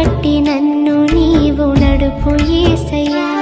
పట్టి నన్ను నీవు నడుపు ఏసయ్యా.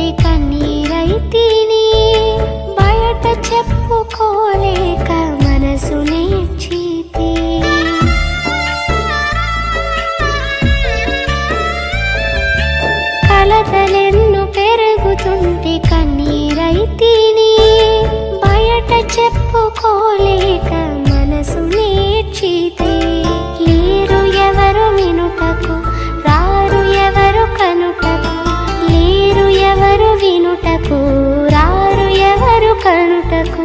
ఇంటి కన్నీరైతేనే బయట చెప్పుకోలేక మనసు నేర్చితే కలతలెన్ను పెరుగుతుంటే కన్నీరైతేనే బయట చెప్పుకోలేక మనసు నేర్చి aku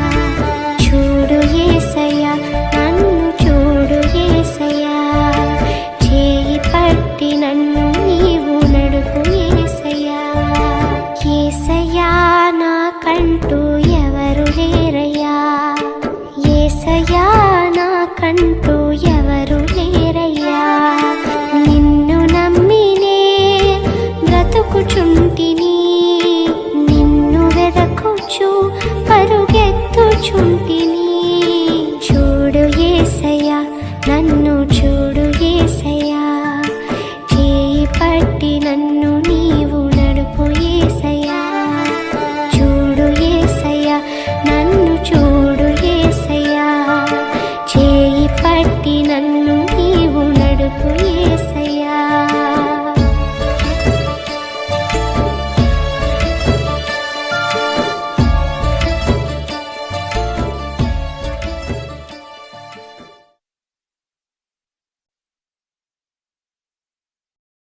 春。